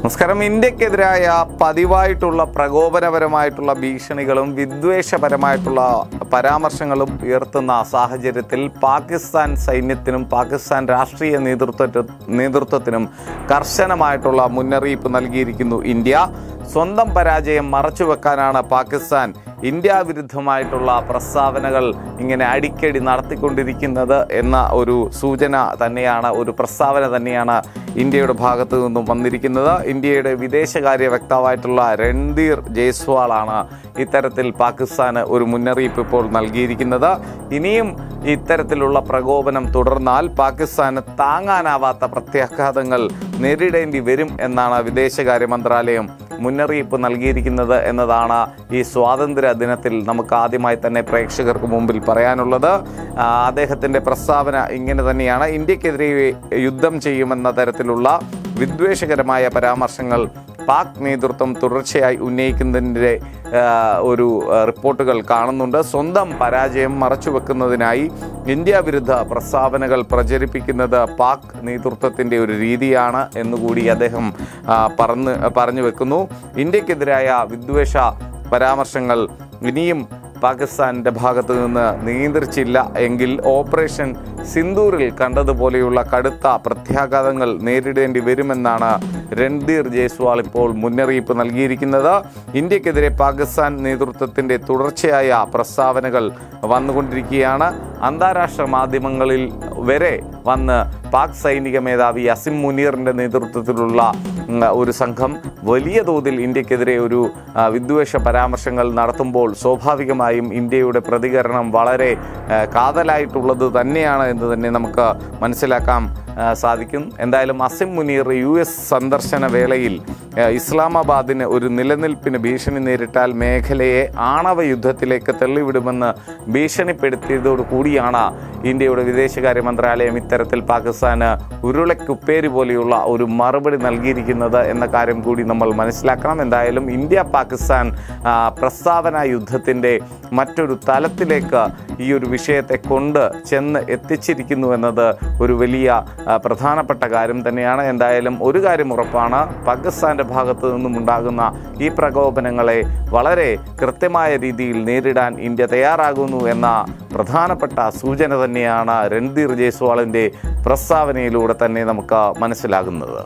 നമസ്കാരം. ഇന്ത്യക്കെതിരായ പതിവായിട്ടുള്ള പ്രകോപനപരമായിട്ടുള്ള ഭീഷണികളും വിദ്വേഷപരമായിട്ടുള്ള പരാമർശങ്ങളും ഉയർത്തുന്ന സാഹചര്യത്തിൽ പാകിസ്ഥാൻ സൈന്യത്തിനും പാകിസ്ഥാൻ രാഷ്ട്രീയ നേതൃത്വ നേതൃത്വത്തിനും കർശനമായിട്ടുള്ള മുന്നറിയിപ്പ് നൽകിയിരിക്കുന്നു ഇന്ത്യ. സ്വന്തം പരാജയം മറച്ചുവെക്കാനാണ് പാകിസ്ഥാൻ ഇന്ത്യ വിരുദ്ധമായിട്ടുള്ള പ്രസ്താവനകൾ ഇങ്ങനെ അടിക്കടി നടത്തിക്കൊണ്ടിരിക്കുന്നത് എന്ന ഒരു സൂചന തന്നെയാണ് ഒരു പ്രസ്താവന തന്നെയാണ് ഇന്ത്യയുടെ ഭാഗത്തു നിന്നും വന്നിരിക്കുന്നത്. ഇന്ത്യയുടെ വിദേശകാര്യ വക്താവായിട്ടുള്ള രൺധീർ ജയ്സ്വാളാണ് ഇത്തരത്തിൽ പാകിസ്ഥാന് ഒരു മുന്നറിയിപ്പ് ഇപ്പോൾ നൽകിയിരിക്കുന്നത്. ഇനിയും ഇത്തരത്തിലുള്ള പ്രകോപനം തുടർന്നാൽ പാകിസ്ഥാന് താങ്ങാനാവാത്ത പ്രത്യാഘാതങ്ങൾ നേരിടേണ്ടി വരും എന്നാണ് വിദേശകാര്യ മന്ത്രാലയം മുന്നറിയിപ്പ് നൽകിയിരിക്കുന്നത് എന്നതാണ് ഈ സ്വാതന്ത്ര്യ ദിനത്തിൽ നമുക്ക് ആദ്യമായി തന്നെ പ്രേക്ഷകർക്ക് മുമ്പിൽ പറയാനുള്ളത്. അദ്ദേഹത്തിന്റെ പ്രസ്താവന ഇങ്ങനെ തന്നെയാണ്. ഇന്ത്യക്കെതിരെ യുദ്ധം ചെയ്യുമെന്ന തരത്തിലുള്ള വിദ്വേഷകരമായ പരാമർശങ്ങൾ പാക് നേതൃത്വം തുടർച്ചയായി ഉന്നയിക്കുന്നതിന്റെ ഒരു റിപ്പോർട്ടുകൾ കാണുന്നുണ്ട്. സ്വന്തം പരാജയം മറച്ചുവെക്കുന്നതിനായി ഇന്ത്യ വിരുദ്ധ പ്രസ്താവനകൾ പ്രചരിപ്പിക്കുന്നത് പാക് നേതൃത്വത്തിന്റെ ഒരു രീതിയാണ് എന്നുകൂടി അദ്ദേഹം പറന്ന് പറഞ്ഞു വെക്കുന്നു. ഇന്ത്യക്കെതിരായ വിദ്വേഷ പരാമർശങ്ങൾ ഇനിയും പാകിസ്ഥാന്റെ ഭാഗത്തു നിന്ന് നിയന്ത്രിച്ചില്ല എങ്കിൽ ഓപ്പറേഷൻ സിന്ദൂറിൽ കണ്ടതുപോലെയുള്ള കടുത്ത പ്രത്യാഘാതങ്ങൾ നേരിടേണ്ടി വരുമെന്നാണ് രൺധീർ ജയ്സ്വാൾ ഇപ്പോൾ മുന്നറിയിപ്പ് നൽകിയിരിക്കുന്നത്. ഇന്ത്യക്കെതിരെ പാകിസ്ഥാൻ നേതൃത്വത്തിന്റെ തുടർച്ചയായ പ്രസ്താവനകൾ വന്നുകൊണ്ടിരിക്കുകയാണ്. അന്താരാഷ്ട്ര മാധ്യമങ്ങളിൽ വരെ വന്ന് പാക് സൈനിക മേധാവി അസിം മുനീറിന്റെ നേതൃത്വത്തിലുള്ള ഒരു സംഘം വലിയ തോതിൽ ഇന്ത്യക്കെതിരെ ഒരു വിദ്വേഷ പരാമർശങ്ങൾ നടത്തുമ്പോൾ സ്വാഭാവികമായും ഇന്ത്യയുടെ പ്രതികരണം വളരെ കാതലായിട്ടുള്ളത് തന്നെയാണ് എന്ന് തന്നെ നമുക്ക് മനസ്സിലാക്കാം. സാധിക്കും. എന്തായാലും അസിം മുനീർ യു എസ് സന്ദർശന വേളയിൽ ഇസ്ലാമാബാദിന് ഒരു നിലനിൽപ്പിന് ഭീഷണി നേരിട്ടാൽ മേഖലയെ ആണവ യുദ്ധത്തിലേക്ക് തള്ളിവിടുമെന്ന് ഭീഷണിപ്പെടുത്തിയതോടു കൂടിയാണ് ഇന്ത്യയുടെ വിദേശകാര്യ മന്ത്രാലയം ഇത്തരത്തിൽ പാകിസ്ഥാന് ഉരുളക്കുപ്പേരി പോലെയുള്ള ഒരു മറുപടി നൽകിയിരിക്കുന്നത് എന്ന കാര്യം കൂടി നമ്മൾ മനസ്സിലാക്കണം. എന്തായാലും ഇന്ത്യ പാകിസ്ഥാൻ പ്രസ്താവന യുദ്ധത്തിന്റെ മറ്റൊരു തലത്തിലേക്ക് ഈ ഒരു വിഷയത്തെ കൊണ്ട് ചെന്ന് എത്തിച്ചിരിക്കുന്നു എന്നത് ഒരു വലിയ പ്രധാനപ്പെട്ട കാര്യം തന്നെയാണ്. എന്തായാലും ഒരു കാര്യം ഉറപ്പാണ്. പാകിസ്ഥാന്റെ ഭാഗത്തു നിന്നും ഉണ്ടാകുന്ന ഈ പ്രകോപനങ്ങളെ വളരെ കൃത്യമായ രീതിയിൽ നേരിടാൻ ഇന്ത്യ തയ്യാറാകുന്നു എന്ന പ്രധാനപ്പെട്ട സൂചന തന്നെയാണ് രൺധീർ ജയ്സ്വാളിന്റെ പ്രസ്താവനയിലൂടെ തന്നെ നമുക്ക് മനസ്സിലാകുന്നത്.